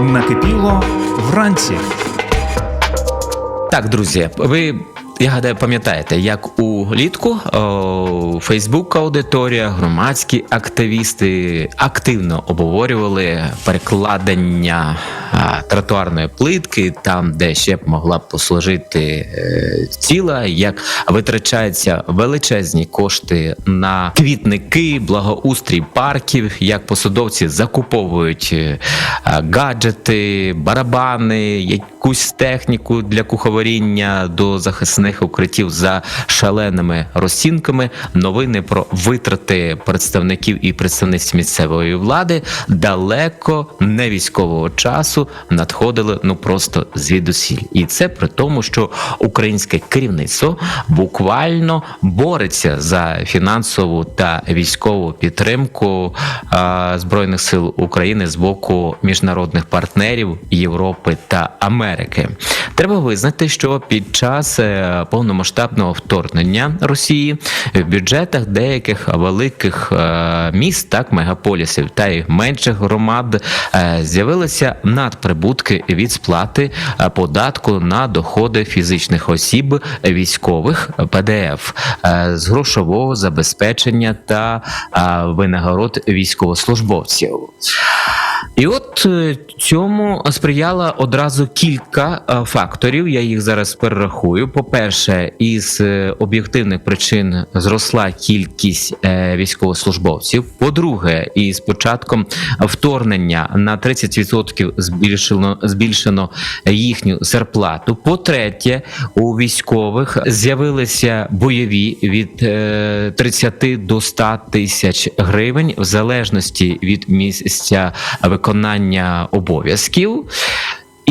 Накипіло вранці. Так, друзі, ви. Я гадаю, пам'ятаєте, як улітку Фейсбук аудиторія, громадські активісти активно обговорювали перекладення тротуарної плитки, там, де ще б могла б послужити е, ціла, як витрачаються величезні кошти на квітники, благоустрій парків, як посадовці закуповують е, гаджети, барабани, якусь техніку для куховаріння до захисних укриттів за шаленими розцінками. Новини про витрати представників і представниць місцевої влади далеко не військового часу надходили ну просто звідусіль. І це при тому, що українське керівництво буквально бореться за фінансову та військову підтримку а, збройних сил України з боку міжнародних партнерів Європи та Америки. Треба визнати, що під час е, повномасштабного вторгнення Росії в бюджетах деяких великих е, міст, так мегаполісів та й менших громад е, з'явилися надприбутки від сплати е, податку на доходи фізичних осіб військових ПДФ е, з грошового забезпечення та е, винагород військовослужбовців. І от е, цьому сприяло одразу кілька е, факторів. Я їх зараз перерахую. По-перше, із е, об'єктивних причин зросла кількість е, військовослужбовців. По-друге, із початком вторгнення на 30% збільшено збільшено їхню зарплату. По-третє, у військових з'явилися бойові від е, 30 до 100 тисяч гривень в залежності від місця виконання обов'язків.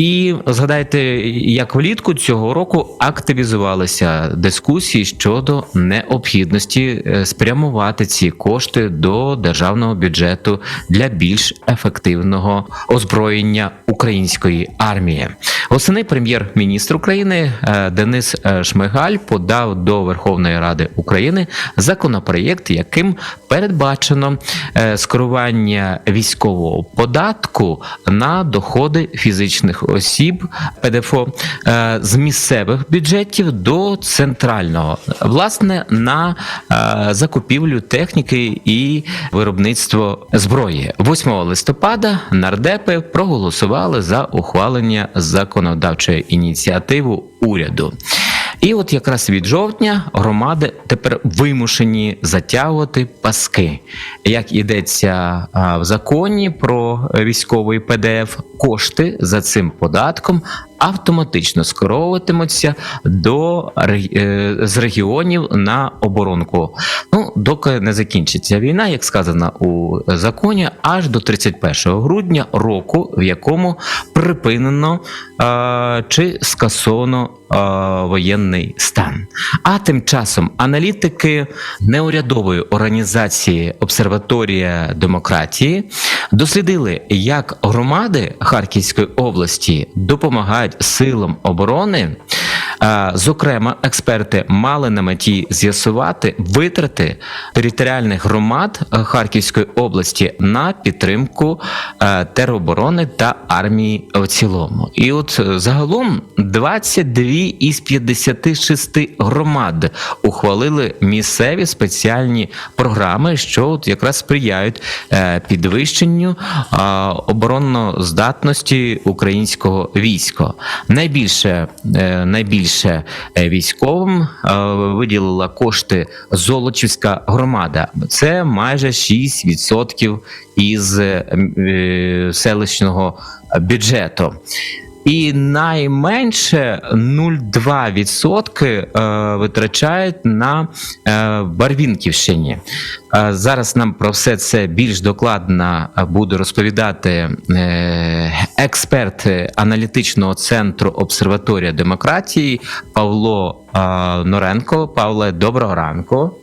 І згадайте, як влітку цього року активізувалися дискусії щодо необхідності е, спрямувати ці кошти до державного бюджету для більш ефективного озброєння української армії. Восени прем'єр-міністр України е, Денис е, Шмигаль подав до Верховної Ради України законопроєкт, яким передбачено скерування військового податку на доходи фізичних осіб ПДФО е, з місцевих бюджетів до центрального, власне, на е, закупівлю техніки і виробництво зброї. 8 листопада нардепи проголосували за ухвалення законодавчої ініціативи уряду. І от якраз від жовтня громади тепер вимушені затягувати паски. Як йдеться в законі про військовий ПДФ, кошти за цим податком автоматично скеровуватимуться до е, з регіонів на оборонку. Ну, доки не закінчиться війна, як сказано у законі, аж до 31 грудня року, в якому припинено е, чи скасовано е, воєнний стан. А тим часом аналітики неурядової організації Обсерваторія демократії дослідили, як громади Харківської області допомагають силам оборони. Зокрема, експерти мали на меті з'ясувати витрати територіальних громад е, Харківської області на підтримку е, тероборони та армії в цілому. І от е, загалом 22 із 56 громад ухвалили місцеві спеціальні програми, що от якраз сприяють підвищенню е, оборонноздатності українського війська. Найбільше найбільше е, військовим е, виділила кошти Золочівська громада. Це майже 6% із е, селищного бюджету. І найменше 0,2% е, витрачають на е, Барвінківщині. Е, Зараз нам про все це більш докладно буде розповідати експерт аналітичного центру обсерваторія демократії Павло Норенко. Павле, доброго ранку.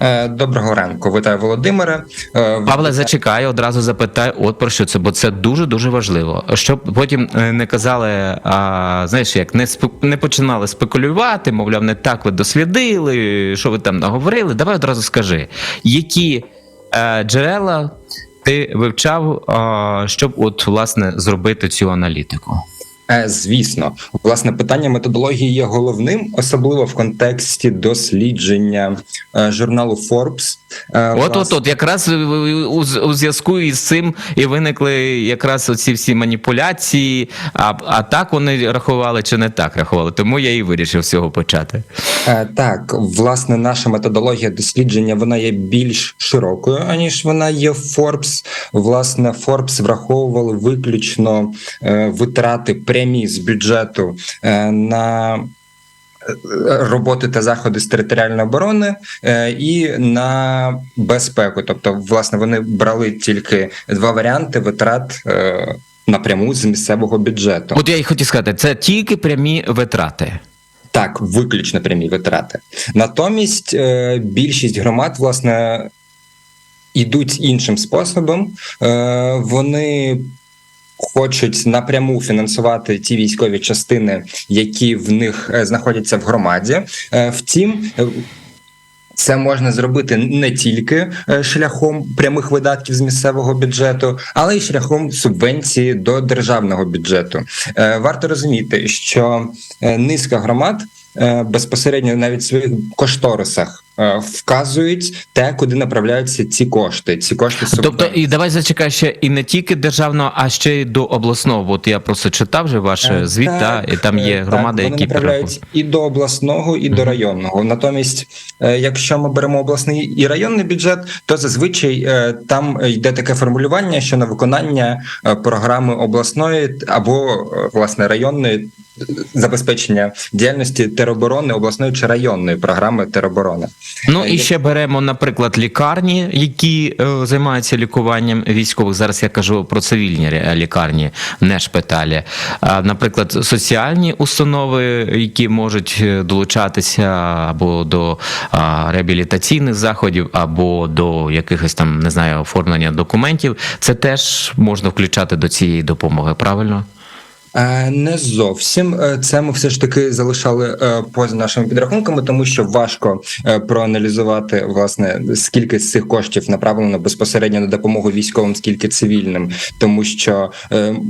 Е, Доброго ранку, вітаю Володимире. Е, Павле, зачекай, одразу запитай, от про що це, бо це дуже дуже важливо. Щоб потім е, не казали, а, знаєш, як не спе- не починали спекулювати, мовляв, не так ви дослідили, що ви там наговорили. Давай одразу скажи, які е, джерела ти вивчав, а, щоб от власне зробити цю аналітику? Е, Звісно, власне, питання методології є головним, особливо в контексті дослідження е, журналу Forbes. Е, От, от, власне, от, якраз у, зв'язку із цим і виникли якраз оці всі маніпуляції. А, а так вони рахували чи не так рахували. Тому я і вирішив з цього почати. Е, Так, власне, наша методологія дослідження вона є більш широкою, аніж вона є в Forbes. Власне, Forbes враховували виключно е, витрати прямі з бюджету е, на. е, Роботи та заходи з територіальної оборони е, і на безпеку. Тобто, власне, вони брали тільки два варіанти витрат напряму з місцевого бюджету. От я й хотів сказати, це тільки прямі витрати. Так, виключно прямі витрати. Натомість більшість громад, власне, йдуть іншим способом. Вони хочуть напряму фінансувати ті військові частини, які в них е, знаходяться в громаді. Е, Втім, це можна зробити не тільки е, шляхом прямих видатків з місцевого бюджету, але й шляхом субвенції до державного бюджету. Варто розуміти, що низка громад безпосередньо навіть в своїх кошторисах вказують те, куди направляються ці кошти. Ці кошти Тобто, і давай зачекай ще і не тільки державного, а ще й до обласного. От я просто читав вже ваш Е, звіт, так, та, і там є е, громади, так, вони які направляють і до обласного, і до районного. Натомість, е, якщо ми беремо обласний і районний бюджет, то зазвичай е, там йде таке формулювання, що на виконання е, програми обласної або е, власне районної е, забезпечення діяльності тероборони обласної чи районної програми тероборони. Ну і ще беремо, наприклад, лікарні, які е, займаються лікуванням військових. Зараз я кажу про цивільні лікарні, не шпиталі. А, наприклад, соціальні установи, які можуть е, долучатися або до а, реабілітаційних заходів, або до якихось там не знаю оформлення документів. Це теж можна включати до цієї допомоги. Правильно? Е, Не зовсім. Е, це ми все ж таки залишали е, поза нашими підрахунками, тому що важко проаналізувати власне скільки з цих коштів направлено безпосередньо на допомогу військовим, скільки цивільним, тому що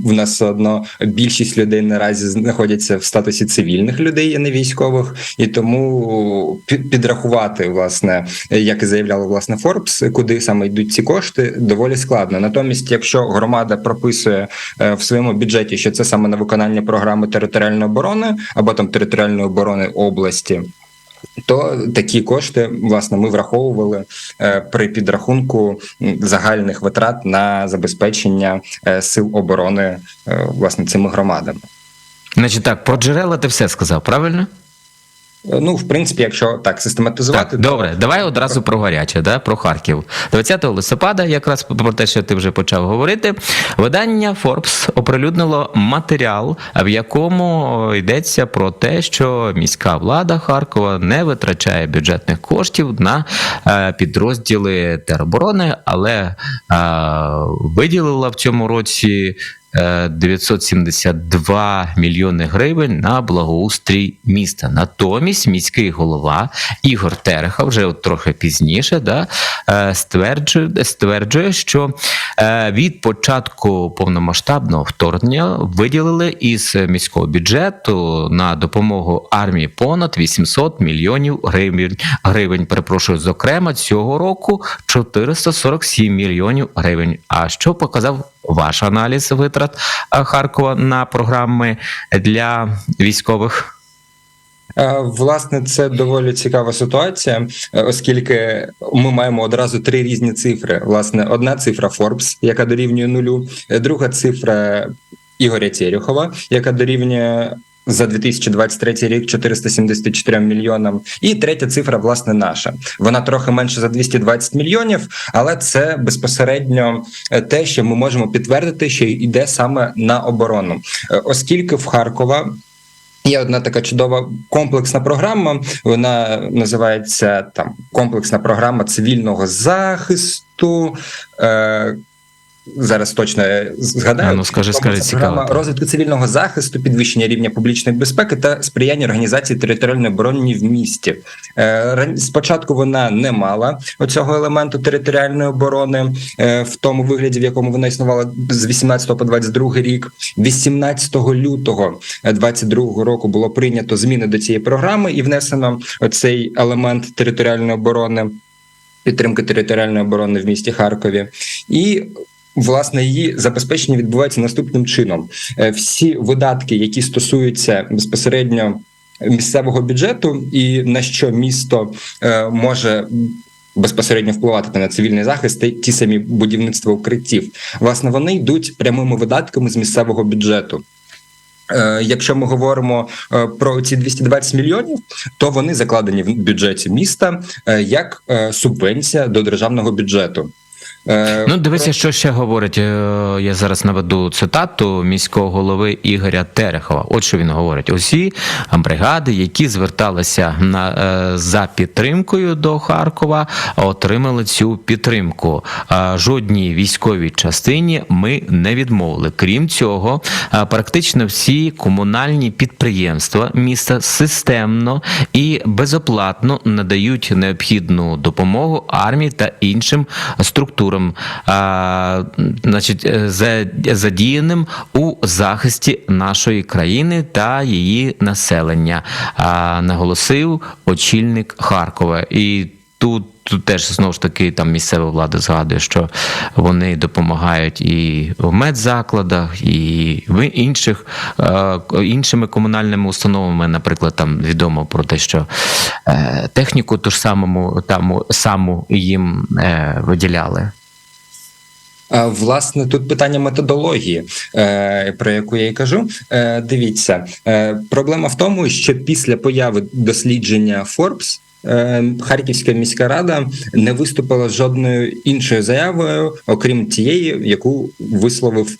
в нас одно більшість людей наразі знаходяться в статусі цивільних людей, а не військових, і тому пі- підрахувати, власне, як і заявляли власне Forbes, куди саме йдуть ці кошти, доволі складно. Натомість, якщо громада прописує в своєму бюджеті, що це саме на виконання програми територіальної оборони або там територіальної оборони області. То такі кошти власне ми враховували е, при підрахунку загальних витрат на забезпечення е, сил оборони е, власне цими громадами. Значить, так про джерела ти все сказав, правильно? Е, Ну, в принципі, якщо так систематизувати, Так, добре, давай одразу про гаряче, да, про Харків. 20 листопада, якраз про те, що ти вже почав говорити, видання Forbes оприлюднило матеріал, в якому йдеться про те, що міська влада Харкова не витрачає бюджетних коштів на е, підрозділи тероборони, але е, виділила в цьому році. Е, 972 мільйони гривень на благоустрій міста. Натомість міський голова Ігор Тереха вже от трохи пізніше да, е, стверджує, стверджує, що е, від початку повномасштабного вторгнення виділили із міського бюджету на допомогу армії понад 800 мільйонів гривень. гривень. Перепрошую, зокрема, цього року 447 мільйонів гривень. А що показав ваш аналіз витрат е, Харкова на програми для військових? Е, Власне, це доволі цікава ситуація, е, оскільки ми маємо одразу три різні цифри. Власне, одна цифра Forbes, яка дорівнює нулю, друга цифра Ігоря Терюхова, яка дорівнює. За 2023 рік 474 мільйонам, і третя цифра, власне, наша. Вона трохи менше за 220 мільйонів, але це безпосередньо е, те, що ми можемо підтвердити, що йде саме на оборону, Е, оскільки в Харкова Є одна така чудова комплексна програма. Вона називається там комплексна програма цивільного захисту. Е, зараз точно е, згадаю. А, ну, скажи, скажи, цікаво. розвитку цивільного захисту, підвищення рівня публічної безпеки та сприяння організації територіальної оборони в місті. Е, Спочатку вона не мала оцього елементу територіальної оборони е, в тому вигляді, в якому вона існувала з 18 по 22 рік. 18 лютого 22 року було прийнято зміни до цієї програми і внесено цей елемент територіальної оборони, підтримки територіальної оборони в місті Харкові. І Власне, її забезпечення відбувається наступним чином: Е, всі видатки, які стосуються безпосередньо місцевого бюджету, і на що місто е, може безпосередньо впливати на цивільний захист, ті самі будівництва укриттів, власне, вони йдуть прямими видатками з місцевого бюджету. Е, Якщо ми говоримо про ці 220 мільйонів, то вони закладені в бюджеті міста як субвенція до державного бюджету. Е, Ну, дивися, що ще говорить. е, Я зараз наведу цитату міського голови Ігоря Терехова. От що він говорить: усі бригади, які зверталися на е, за підтримкою до Харкова, отримали цю підтримку. Жодній військовій частині ми не відмовили. Крім цього, практично всі комунальні підприємства міста системно і безоплатно надають необхідну допомогу армії та іншим структурам, а, значить, е, задіяним у захисті нашої країни та її населення, а, наголосив очільник Харкова. І тут. Тут теж знову ж таки там місцева влада згадує, що вони допомагають і в медзакладах, і в інших е, іншими комунальними установами. Наприклад, там відомо про те, що е, техніку ту ж самому там саму їм виділяли. Власне, тут питання методології, е, про яку я і кажу. Е, Дивіться, е, проблема в тому, що після появи дослідження е, Харківська міська рада не виступила жодною іншою заявою, окрім тієї, яку висловив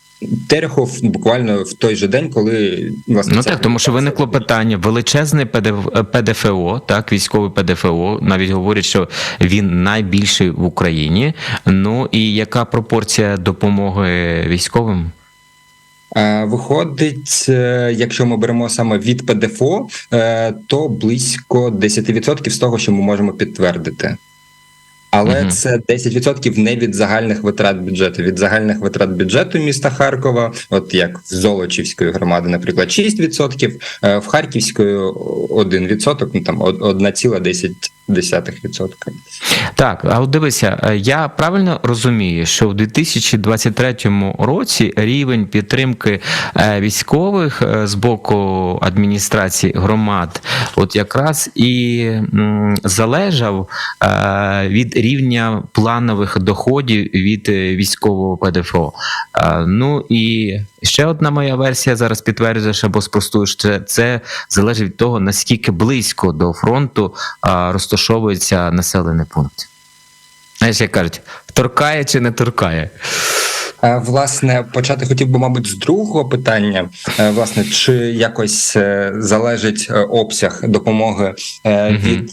Терехов буквально в той же день, коли власне Ну так, тому що виникло питання: величезний ПДФ, ПДФО, так, військовий ПДФО. Навіть говорять, що він найбільший в Україні. Ну і яка пропорція допомоги військовим? Е, Виходить, е, якщо ми беремо саме від ПДФО, е, то близько 10% з того, що ми можемо підтвердити але угу. це 10% не від загальних витрат бюджету. Від загальних витрат бюджету міста Харкова, от як в Золочівської громади, наприклад, 6%, е, в Харківської 1%, ну там 1,10%. 0,2%. Так, а от дивися, е, я правильно розумію, що в 2023 році рівень підтримки е, військових е, з боку адміністрації громад, от якраз і залежав від рівня планових доходів від військового ПДФО. Ну і ще одна моя версія зараз підтверджуєш або спростуєш, це залежить від того наскільки близько до фронту розташовані розташовується населений пункт. Знаєш, як кажуть, торкає чи не торкає? Е, Власне, почати хотів би, мабуть, з другого питання. Е, Власне, чи якось е, залежить обсяг допомоги від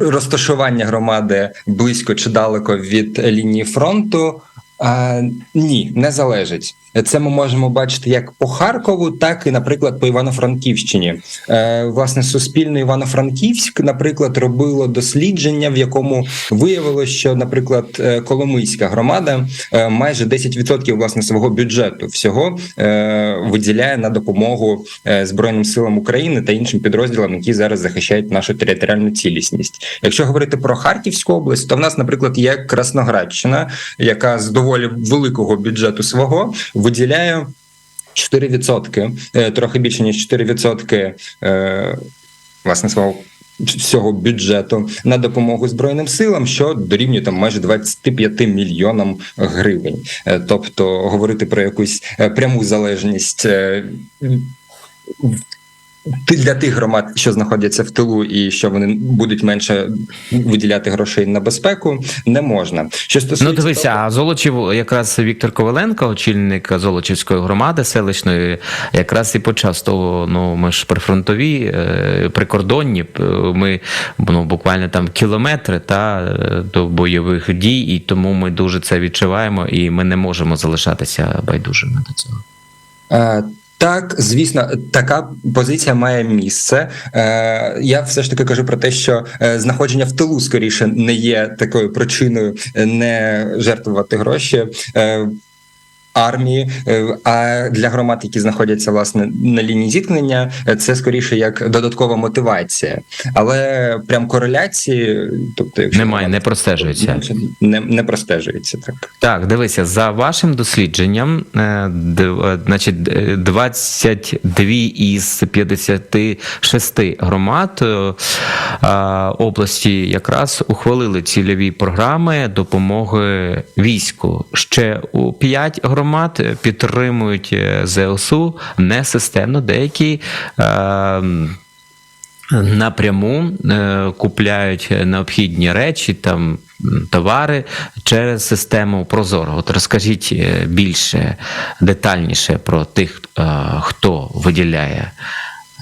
розташування громади близько чи далеко від лінії фронту? Ні, не залежить. Це ми можемо бачити як по Харкову, так і, наприклад, по Івано-Франківщині. Е, Власне, Суспільне Івано-Франківськ, наприклад, робило дослідження, в якому виявилося, що, наприклад, е, Коломийська громада е, майже 10% власне свого бюджету всього виділяє на допомогу Збройним силам України та іншим підрозділам, які зараз захищають нашу територіальну цілісність. Якщо говорити про Харківську область, то в нас, наприклад, є Красноградщина, яка з доволі великого бюджету свого виділяє 4%, е, трохи більше ніж 4% е, власне свого всього бюджету на допомогу збройним силам, що дорівнює там майже 25 мільйонам гривень. Е, Тобто говорити про якусь пряму залежність. Е, ти- для тих громад, що знаходяться в тилу, і що вони будуть менше виділяти грошей на безпеку, не можна. Що Ну, стосується дивися, а Золочів, якраз Віктор Коваленко, очільник Золочівської громади селищної, якраз і почав з того, ну ми ж прифронтові, е, прикордонні, ми ну, буквально там кілометри та е, до бойових дій, і тому ми дуже це відчуваємо, і ми не можемо залишатися байдужими до цього. Так, звісно, така позиція має місце. Е, Я все ж таки кажу про те, що е, знаходження в тилу скоріше не є такою причиною е, не жертвувати гроші. е, Армії, Е, а для громад, які знаходяться власне на лінії зіткнення, е, це скоріше як додаткова мотивація, але прям кореляції, тобто якщо Немає, не простежується. не, не простежується так. Так, дивися, за вашим дослідженням, е, значить, е, 22 із 56 громад області якраз ухвалили цільові програми допомоги війську. Ще у 5 громад підтримують е, ЗСУ несистемно, деякі. е, напряму е, купляють необхідні речі, там товари через систему Прозоро. От розкажіть е, більше детальніше про тих, е, хто виділяє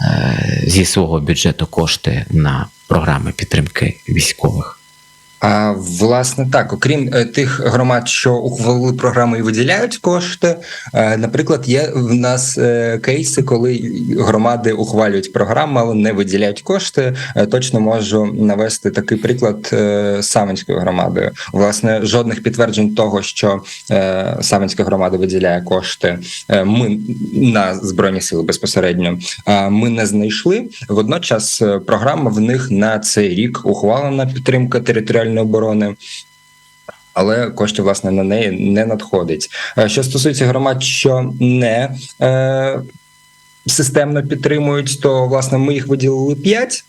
е, зі свого бюджету кошти на програми підтримки військових. А власне так, окрім е, тих громад, що ухвалили програми і виділяють кошти, е, наприклад, є в нас е, кейси, коли громади ухвалюють програми, але не виділяють кошти. Точно можу навести такий приклад Савинською громадою. Власне, жодних підтверджень того, що Савинська громада виділяє кошти. Ми на збройні сили безпосередньо ми не знайшли. Водночас програма в них на цей рік ухвалена підтримка територіальної оборони. Але коштів власне на неї не надходить. Е, Що стосується громад, що не е, системно підтримують, то власне ми їх виділили 5.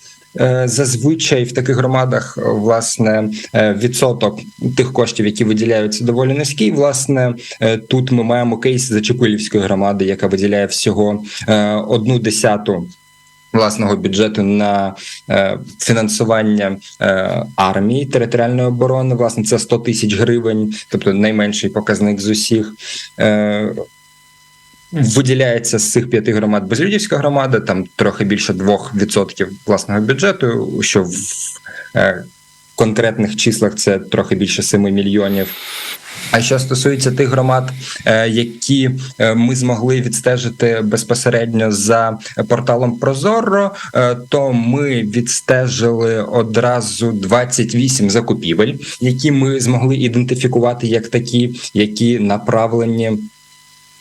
Зазвичай в таких громадах е, власне е, відсоток тих коштів, які виділяються, доволі низький. Власне, е, тут ми маємо кейс Зачепилівської громади, яка виділяє всього е, одну десяту власного бюджету на е, фінансування е, армії територіальної оборони. Власне, це 100 тисяч гривень, тобто найменший показник з усіх. Е, Виділяється з цих п'яти громад безлюдівська громада, там трохи більше 2% власного бюджету, що в конкретних числах це трохи більше 7 мільйонів. А що стосується тих громад, е, які е, ми змогли відстежити безпосередньо за порталом Прозоро, е, то ми відстежили одразу 28 закупівель, які ми змогли ідентифікувати як такі, які направлені.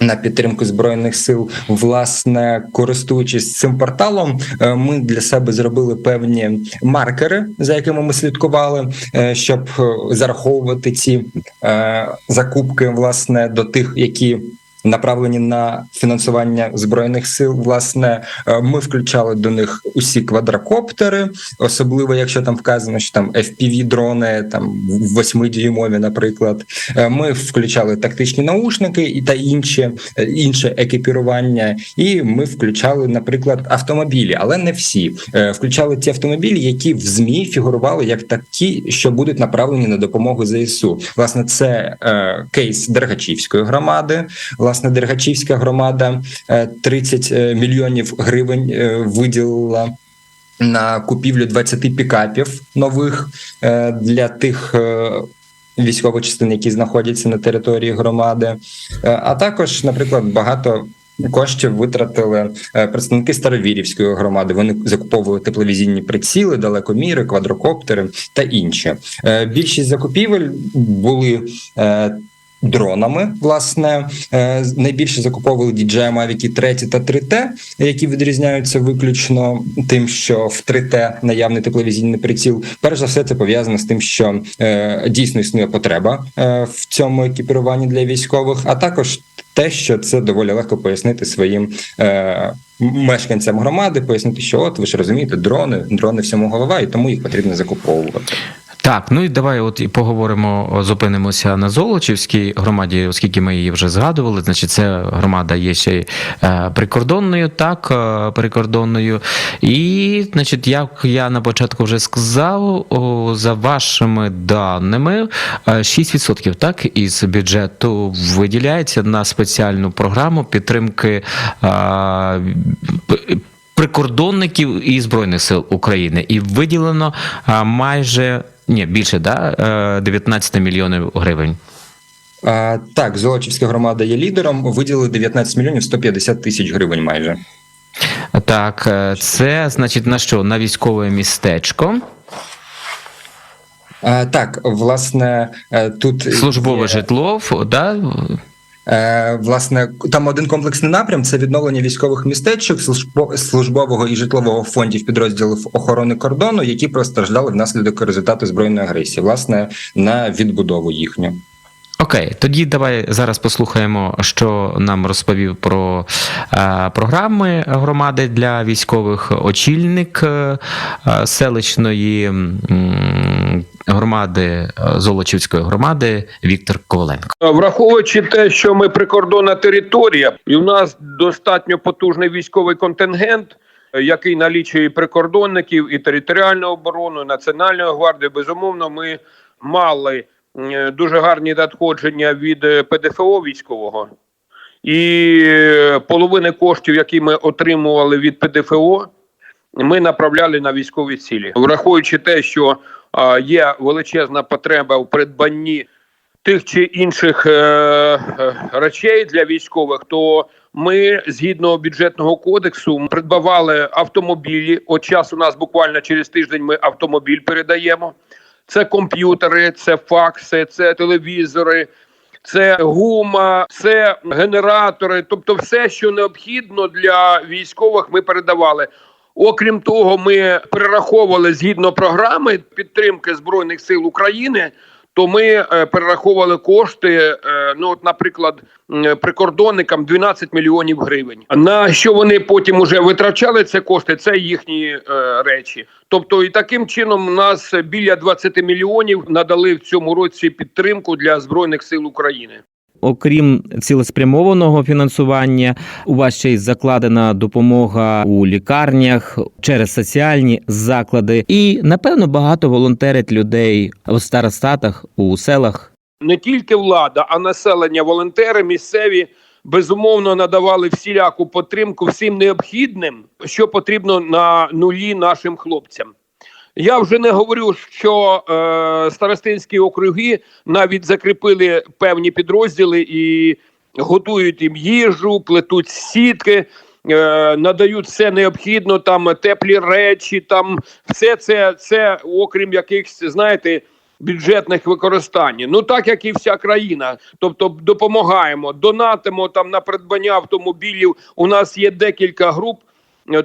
На підтримку збройних сил, власне, користуючись цим порталом, е, ми для себе зробили певні маркери, за якими ми слідкували, е, щоб е, зараховувати ці закупки, власне, до тих, які направлені на фінансування збройних сил. Власне, е, ми включали до них усі квадрокоптери, особливо якщо там вказано, що там fpv дрони там восьмидюймові, наприклад. Е, Ми включали тактичні наушники і та інші е, інше екіпірування, і ми включали, наприклад, автомобілі, але не всі. Е, Включали ті автомобілі, які в змі фігурували як такі, що будуть направлені на допомогу ЗСУ. Власне, це е, кейс Дергачівської громади. Власне, Дергачівська громада е, 30 мільйонів гривень е, виділила. На купівлю 20 пікапів нових е, для тих е, військових частин, які знаходяться на території громади. Е, А також, наприклад, багато коштів витратили е, представники Старовірівської громади. Вони закуповували тепловізійні приціли, далекоміри, квадрокоптери та інші. Е, Більшість закупівель були. Дронами, власне, е, найбільше закуповували DJI Mavic 3 та 3T, які відрізняються виключно тим, що в 3T наявний тепловізійний приціл. Перш за все, це пов'язано з тим, що е, дійсно існує потреба е, в цьому екіпіруванні для військових, а також те, що це доволі легко пояснити своїм мешканцям громади, пояснити, що от ви ж розумієте, дрони, дрони всьому голова, і тому їх потрібно закуповувати. Так, ну і давай от і поговоримо, зупинимося на Золочівській громаді, оскільки ми її вже згадували. Значить, це громада є ще е, прикордонною, так, е, прикордонною. І, значить, як я на початку вже сказав, за вашими даними, е, 6% так, із бюджету виділяється на спеціальну програму підтримки. е, прикордонників і збройних сил України, і виділено майже ні більше да, е, 19 мільйонів гривень. А, так, Золочівська громада є лідером. Виділили 19 мільйонів 150 тисяч гривень майже. Так, е, це значить на що? На військове містечко, А, так, власне, е, тут службове є, житло, да? Е, власне, там один комплексний напрям це відновлення військових містечок, службо- службового і житлового фондів підрозділів охорони кордону, які постраждали внаслідок результату збройної агресії, власне, на відбудову їхню. Окей, тоді давай зараз послухаємо, що нам розповів про е, програми громади для військових очільник е, е, селищної м, громади е, Золочівської громади Віктор Коваленко. Враховуючи те, що ми прикордонна територія, і у нас достатньо потужний військовий контингент, е, який налічує прикордонників, і територіальну оборону, і національну гвардію. Безумовно, ми мали е, дуже гарні надходження від е, ПДФО військового. І е, половини коштів, які ми отримували від ПДФО, ми направляли на військові цілі, враховуючи те, що є величезна потреба в придбанні тих чи інших е, е, речей для військових, то ми згідно бюджетного кодексу придбавали автомобілі. От час у нас буквально через тиждень ми автомобіль передаємо. Це комп'ютери, це факси, це телевізори, це гума, це генератори, тобто все, що необхідно для військових, ми передавали. Окрім того, ми перераховували згідно програми підтримки Збройних сил України. То ми е, перераховували кошти. е, ну, от, наприклад, прикордонникам 12 мільйонів гривень. На що вони потім уже витрачали ці кошти? Це їхні е, речі. Тобто, і таким чином нас біля 20 мільйонів надали в цьому році підтримку для збройних сил України. Окрім цілеспрямованого фінансування, у вас ще й закладена допомога у лікарнях через соціальні заклади, і напевно багато волонтерить людей у старостатах, у селах. не тільки влада, а населення, волонтери місцеві безумовно надавали всіляку підтримку всім необхідним, що потрібно на нулі нашим хлопцям. Я вже не говорю, що е, старостинські округи навіть закріпили певні підрозділи і готують їм їжу, плетуть сітки. е, Надають все необхідно, там теплі речі, там все це, це окрім якихось, знаєте, бюджетних використань. Ну так як і вся країна. Тобто допомагаємо, донатимо там на придбання автомобілів. У нас є декілька груп.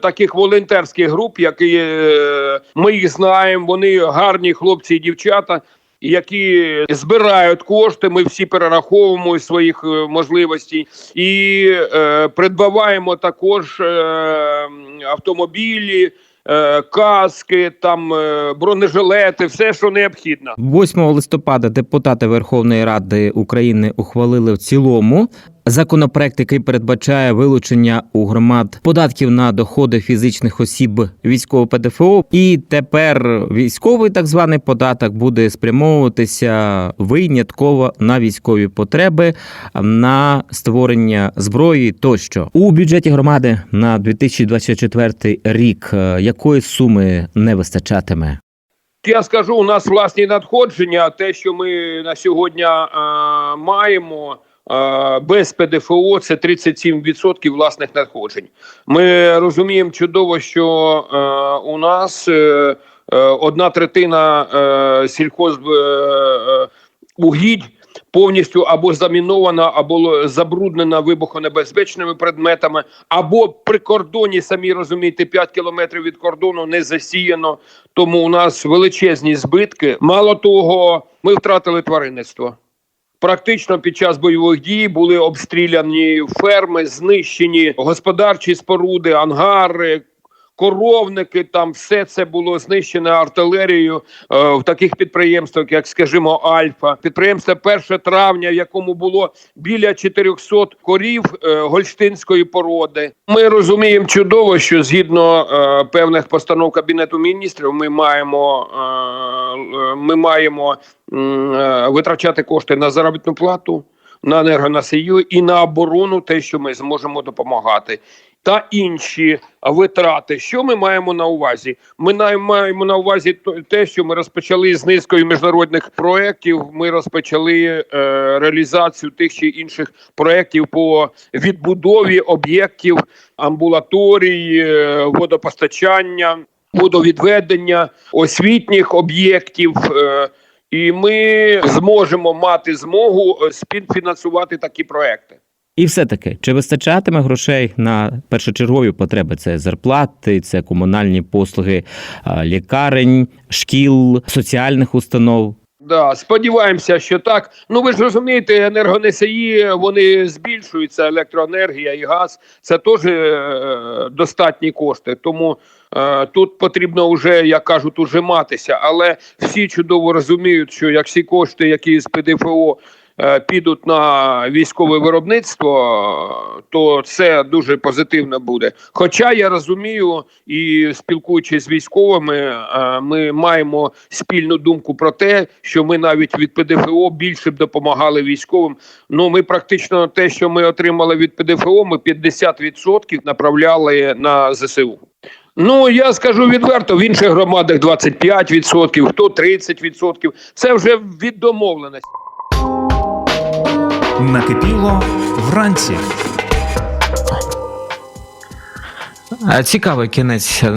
Таких волонтерських груп, які е, ми їх знаємо, вони гарні хлопці і дівчата, які збирають кошти. Ми всі перераховуємо із своїх е, можливостей і е, придбаваємо також автомобілі, каски, там бронежилети, все, що необхідно. 8 листопада депутати Верховної Ради України ухвалили в цілому законопроект, який передбачає вилучення у громад податків на доходи фізичних осіб військового ПДФО. І тепер військовий так званий податок буде спрямовуватися винятково на військові потреби, на створення зброї тощо у бюджеті громади на 2024 рік. е, Якої суми не вистачатиме? Я скажу, у нас власні надходження. Те, що ми на сьогодні е, маємо без ПДФО, це 37% власних надходжень. Ми розуміємо чудово, що е, у нас е, е, одна третина сільхоз угідь повністю або замінована, або забруднена вибухонебезпечними предметами, або при кордоні, самі розумієте, 5 кілометрів від кордону не засіяно. Тому у нас величезні збитки. Мало того, ми втратили тваринництво. Практично під час бойових дій були обстріляні ферми, знищені господарчі споруди, ангари, коровники, там все це було знищено артилерією е, в таких підприємствах, як, скажімо, Альфа. Підприємство 1 травня, в якому було біля 400 корів е, гольштинської породи. Ми розуміємо чудово, що згідно е, певних постанов Кабінету міністрів, ми маємо, е, е, ми маємо е, витрачати кошти на заробітну плату, на енергоносію і на оборону, те, що ми зможемо допомагати. Та інші витрати, що ми маємо на увазі? Ми маємо на увазі те, що ми розпочали з низкою міжнародних проєктів. Ми розпочали е, реалізацію тих чи інших проєктів по відбудові об'єктів амбулаторій, е, водопостачання, водовідведення, освітніх об'єктів. Е, і ми зможемо мати змогу е, співфінансувати такі проекти. І все таки, чи вистачатиме грошей на першочергові потреби? Це зарплати, це комунальні послуги лікарень, шкіл, соціальних установ. Да, сподіваємося, що так. Ну ви ж розумієте, енергоносії вони збільшуються, електроенергія і газ. Це теж е, достатні кошти. Тому е, тут потрібно вже, як кажуть, ужиматися. Але всі чудово розуміють, що як всі кошти, які з ПДФО підуть на військове виробництво, е, то це дуже позитивно буде. Хоча я розумію і спілкуючись з військовими, е, ми маємо спільну думку про те, що ми навіть від ПДФО більше б допомагали військовим. Ну ми практично те, що ми отримали від ПДФО, ми 50% направляли на ЗСУ. Ну я скажу відверто, в інших громадах 25%, хто 30%. Це вже від домовленості. Накипіло вранці. Цікавий кінець е,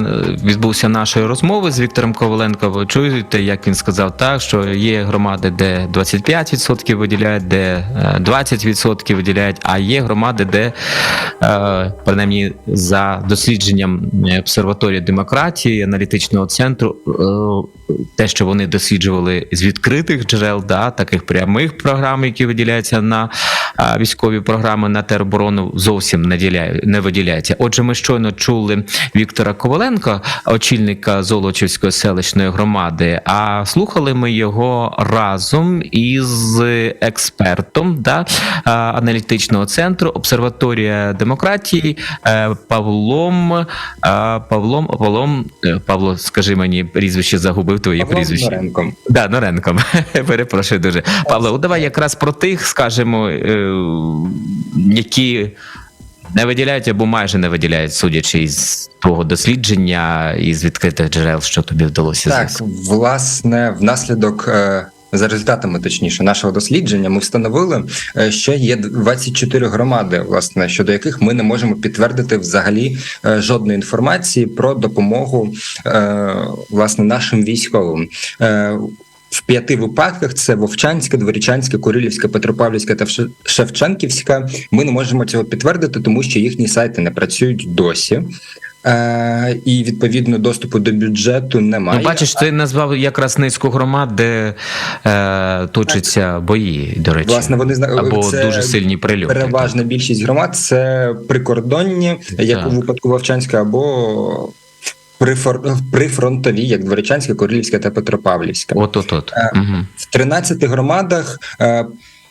відбувся нашої розмови з Віктором Коваленко. Ви чуєте, як він сказав, так що є громади, де 25% виділяють, де е, 20% виділяють, а є громади, де е, принаймні за дослідженням обсерваторії демократії, аналітичного центру, е, те, що вони досліджували з відкритих джерел, да, таких прямих програм, які виділяються на військові програми на тероборону, зовсім не виділяється. Отже, ми щойно Віктора Коваленка, очільника Золочівської селищної громади. А слухали ми його разом із експертом да, аналітичного центру обсерваторія демократії е, Павлом. Павлом Павлом е, Павло, скажи мені прізвище загубив твоє Павлом прізвище. Норенком. Да, Норенком. Перепрошую дуже. Павло, давай якраз про тих, скажімо, е, які не виділяють або майже не виділяють, судячи із твого дослідження із відкритих джерел, що тобі вдалося Так, власне, внаслідок. е, За результатами точніше нашого дослідження, ми встановили, е, що є 24 громади, власне, щодо яких ми не можемо підтвердити взагалі е, жодної інформації про допомогу власне нашим військовим. В п'яти випадках це Вовчанська, Дворічанська, Курилівська, Петропавлівська та Шевченківська. Ми не можемо цього підтвердити, тому що їхні сайти не працюють досі. Е, і відповідно доступу до бюджету немає. Ну, бачиш, ти назвав якраз низку громад, де е, точаться бої, до речі, Власне, вони зна- або це дуже сильні прильоти. Переважна більшість громад це прикордонні, як Так. у випадку Вовчанська, або прифронтові, як Дворичанське, Королівська та Петропавлівська. От, от, от. Е, Угу. В 13 громадах.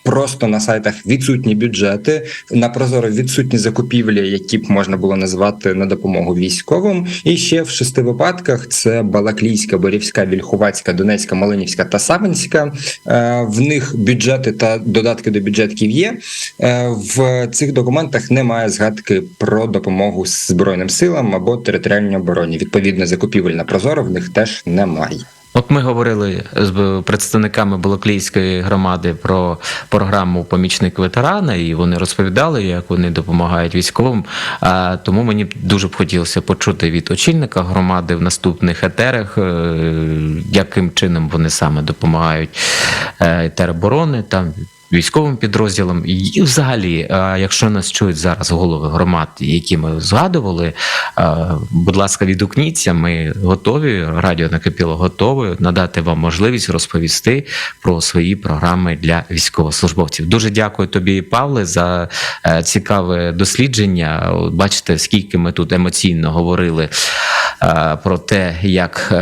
Просто на сайтах відсутні бюджети, на прозоро відсутні закупівлі, які б можна було назвати на допомогу військовим. І ще в шести випадках це Балаклійська, Борівська, Вільхувацька, Донецька, Малинівська та Савинська. Е, В них бюджети та додатки до бюджетків є. Е, В цих документах немає згадки про допомогу Збройним силам або територіальній обороні. Відповідно, закупівель на прозоро в них теж немає. От ми говорили з представниками Балаклійської громади про програму Помічник ветерана, і вони розповідали, як вони допомагають військовим. Тому мені дуже б хотілося почути від очільника громади в наступних етерах, е, яким чином вони саме допомагають етероборони, тероборони там. Військовим підрозділам і взагалі, якщо нас чують зараз голови громад, які ми згадували, е, будь ласка, відгукніться. Ми готові. Радіо накипіло готове надати вам можливість розповісти про свої програми для військовослужбовців. Дуже дякую тобі, Павле, за е, цікаве дослідження. Бачите, скільки ми тут емоційно говорили е, про те, як е,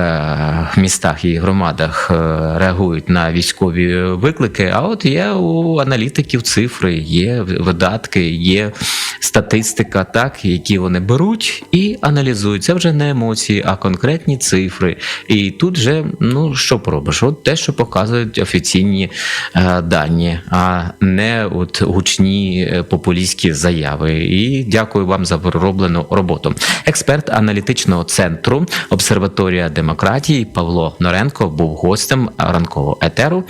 в містах і громадах е, реагують на військові виклики. А от є у аналітиків цифри, є видатки, є статистика, так які вони беруть і аналізують. Це вже не емоції, а конкретні цифри. І тут вже ну що поробиш? От те, що показують офіційні е, дані, а не от гучні популістські заяви. І дякую вам за пророблену роботу. Експерт аналітичного центру обсерваторія демократії Павло Норенко був гостем ранкового етеру.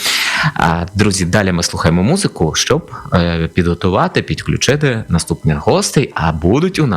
А друзі, далі ми слухаємо музику, щоб е, підготувати, підключити наступних гостей. А будуть у нас.